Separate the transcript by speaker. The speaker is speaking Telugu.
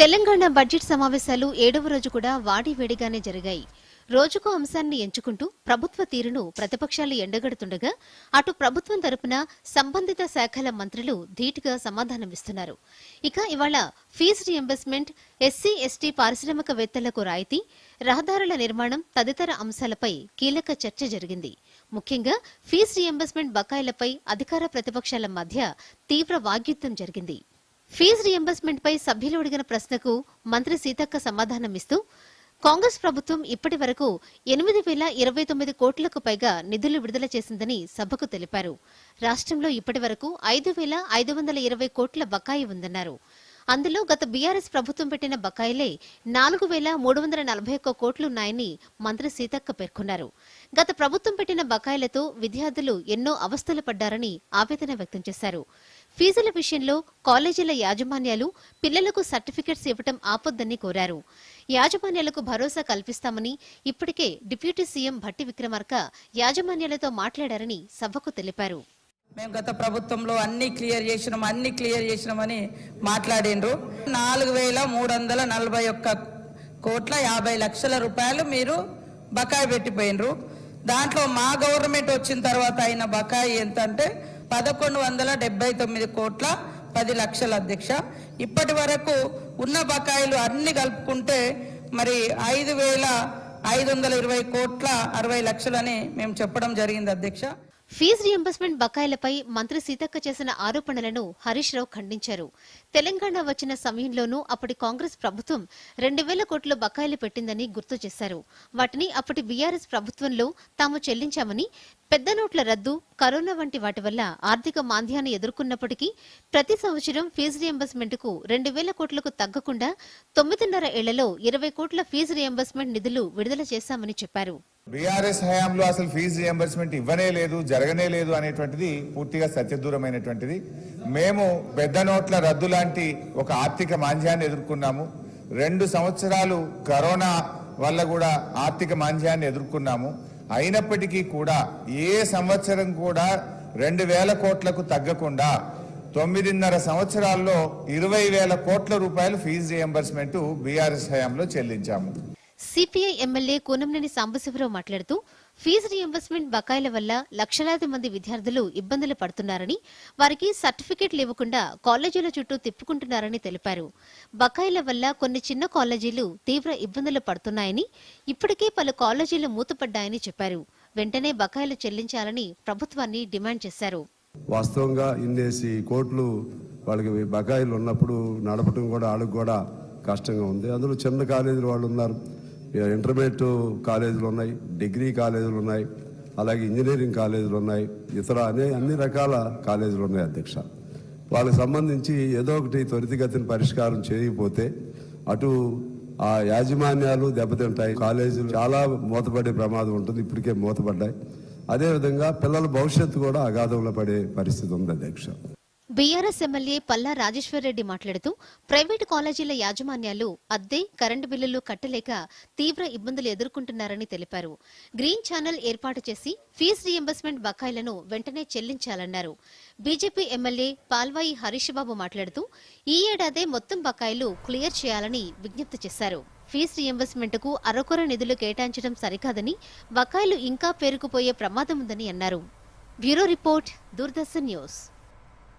Speaker 1: తెలంగాణ బడ్జెట్ సమావేశాలు ఏడవ రోజు కూడా వాడివేడిగానే జరిగాయి. రోజుకో అంశాన్ని ఎంచుకుంటూ ప్రభుత్వ తీరును ప్రతిపక్షాలు ఎండగడుతుండగా అటు ప్రభుత్వం తరపున సంబంధిత శాఖల మంత్రులు ధీటుగా సమాధానమిస్తున్నారు. ఇక ఇవాళ ఫీజు రీఎంబర్స్మెంట్ ఎస్సీ ఎస్టీ పారిశ్రామికవేత్తలకు రాయితీ రహదారుల నిర్మాణం తదితర అంశాలపై కీలక చర్చ జరిగింది. ముఖ్యంగా ఫీజు రీఎంబర్స్మెంట్ బకాయిలపై అధికార ప్రతిపక్షాల మధ్య తీవ్ర వాగ్యుద్ధం జరిగింది. ఫీజు రియంబర్స్మెంట్ పై సభ్యులు అడిగిన ప్రశ్నకు మంత్రి సీతక్క సమాధానమిస్తూ కాంగ్రెస్ ప్రభుత్వం ఇప్పటి వరకు ఎనిమిది వేల ఇరవై తొమ్మిది కోట్లకు పైగా నిధులు విడుదల చేసిందని సభకు తెలిపారు. రాష్ట్రంలో ఇప్పటి వరకు ఐదు వేల ఐదు వందల ఇరవై కోట్ల బకాయి ఉందన్నారు. అందులో గత బీఆర్ఎస్ ప్రభుత్వం పెట్టిన బకాయిలే నాలుగు వేల మూడు వందల నలభై ఒక్క కోట్లున్నాయని మంత్రి సీతక్క పేర్కొన్నారు. గత ప్రభుత్వం పెట్టిన బకాయిలతో విద్యార్థులు ఎన్నో అవస్థలు పడ్డారని ఆవేదన వ్యక్తం చేశారు. ఫీజుల విషయంలో కాలేజీల యాజమాన్యాలు పిల్లలకు సర్టిఫికెట్స్ ఇవ్వటం ఆపొద్దని కోరారు. యాజమాన్యాలకు భరోసా కల్పిస్తామని ఇప్పటికే డిప్యూటీ సీఎం భట్టి విక్రమార్క యాజమాన్యాలతో మాట్లాడారని సభకు తెలిపారు.
Speaker 2: మేము గత ప్రభుత్వంలో అన్ని క్లియర్ చేసినాం అన్ని క్లియర్ చేసినామని మాట్లాడిండ్రు. నాలుగు వేల మూడు వందల నలభై ఒక్క కోట్ల యాభై లక్షల రూపాయలు మీరు బకాయి పెట్టిపోయినరు దాంట్లో మా గవర్నమెంట్ వచ్చిన తర్వాత అయిన బకాయి ఎంత అంటే పదకొండు వందల డెబ్బై తొమ్మిది కోట్ల పది లక్షల అధ్యక్ష. ఇప్పటి వరకు ఉన్న బకాయిలు అన్ని కలుపుకుంటే మరి ఐదు వేల ఐదు వందల ఇరవై కోట్ల అరవై లక్షలని మేము చెప్పడం జరిగింది అధ్యక్ష.
Speaker 1: ఫీజు రియంబర్స్మెంట్ బకాయిలపై మంత్రి సీతక్క చేసిన ఆరోపణలను హరీష్ రావు ఖండించారు. తెలంగాణ వచ్చిన సమయంలోనూ అప్పటి కాంగ్రెస్ ప్రభుత్వం రెండు వేల కోట్ల బకాయిలు పెట్టిందని గుర్తు చేశారు. వాటిని అప్పటి బీఆర్ఎస్ ప్రభుత్వంలో తాము చెల్లించామని పెద్ద నోట్ల రద్దు కరోనా వంటి వాటి వల్ల ఆర్థిక మాంద్యాన్ని ఎదుర్కొన్నప్పటికీ ప్రతి సంవత్సరం ఫీజు రియంబర్స్మెంట్కు రెండు వేల కోట్లకు తగ్గకుండా తొమ్మిదిన్నర ఏళ్ళలో ఇరవై కోట్ల ఫీజు రియంబర్స్మెంట్ నిధులు విడుదల చేశామని చెప్పారు.
Speaker 3: బీఆర్ఎస్ హయాంలో అసలు ఫీజు రియంబర్స్మెంట్ ఇవ్వనే లేదు జరగనే లేదు అనేటువంటిది పూర్తిగా సత్యదూరమైనటువంటిది. మేము పెద్ద నోట్ల రద్దు లాంటి ఒక ఆర్థిక మాంద్యాన్ని ఎదుర్కొన్నాము. రెండు సంవత్సరాలు కరోనా వల్ల కూడా ఆర్థిక మాంద్యాన్ని ఎదుర్కొన్నాము. అయినప్పటికీ కూడా ఏ సంవత్సరం కూడా రెండు వేల కోట్లకు తగ్గకుండా తొమ్మిదిన్నర సంవత్సరాల్లో ఇరవై వేల కోట్ల రూపాయలు ఫీజు రియంబర్స్మెంట్ బీఆర్ఎస్ హయాంలో చెల్లించాము.
Speaker 1: సిపిఐ ఎమ్మెల్యే కూనంనేని సాంబశివరావు మాట్లాడుతూ ఫీజు రీఎంబర్స్మెంట్ బకాయిల వల్ల లక్షలాది మంది విద్యార్థులు ఇబ్బందులు పడుతున్నారని వారికి సర్టిఫికెట్లు ఇవ్వకుండా కాలేజీల చుట్టూ తిప్పుకుంటున్నారని తెలిపారు. బకాయిల వల్ల కొన్ని చిన్న కాలేజీలు తీవ్ర ఇబ్బందులు పడుతున్నాయని ఇప్పటికే పలు కాలేజీలు మూతపడ్డాయని చెప్పారు. వెంటనే బకాయిలు చెల్లించాలని ప్రభుత్వాన్ని డిమాండ్ చేశారు.
Speaker 4: వాస్తవంగా ఇన్నేసి కోట్లు వాళ్ళకి బకాయిలు ఉన్నప్పుడు నడపడం కూడా వాళ్ళకి కూడా కష్టంగా ఉంది. అందులో చిన్న కాలేజీలు వాళ్ళు ఉన్నారు. ఇంటర్మీడియట్ కాలేజీలు ఉన్నాయి డిగ్రీ కాలేజీలు ఉన్నాయి అలాగే ఇంజనీరింగ్ కాలేజీలు ఉన్నాయి ఇతర అనే అన్ని రకాల కాలేజీలు ఉన్నాయి అధ్యక్ష. వాళ్ళకి సంబంధించి ఏదో ఒకటి త్వరితగతిన పరిష్కారం చేయకపోతే అటు ఆ యాజమాన్యాలు దెబ్బతింటాయి. కాలేజీలు చాలా మూతపడే ప్రమాదం ఉంటుంది ఇప్పటికే మూతపడ్డాయి. అదేవిధంగా పిల్లల భవిష్యత్తు కూడా అగాధంలో పడే పరిస్థితి ఉంది అధ్యక్ష.
Speaker 1: బీఆర్ఎస్ ఎమ్మెల్యే పల్లా రాజేశ్వరరెడ్డి మాట్లాడుతూ ప్రైవేటు కాలేజీల యాజమాన్యాలు అద్దె కరెంటు బిల్లులు కట్టలేక తీవ్ర ఇబ్బందులు ఎదుర్కొంటున్నారని తెలిపారు. గ్రీన్ ఛానల్ ఏర్పాటు చేసి ఫీజు రీఎంబర్స్మెంట్ బకాయిలను వెంటనే చెల్లించాలన్నారు. బీజేపీ ఎమ్మెల్యే పాల్వాయి హరీష్ బాబు మాట్లాడుతూ ఈ ఏడాదే మొత్తం బకాయిలు క్లియర్ చేయాలని విజ్ఞప్తి చేశారు. ఫీజు రియంబర్స్మెంట్కు అరకొర నిధులు కేటాయించడం సరికాదని బకాయిలు ఇంకా పేరుకుపోయే ప్రమాదం ఉందని అన్నారు. Bureau report Doordarshan news.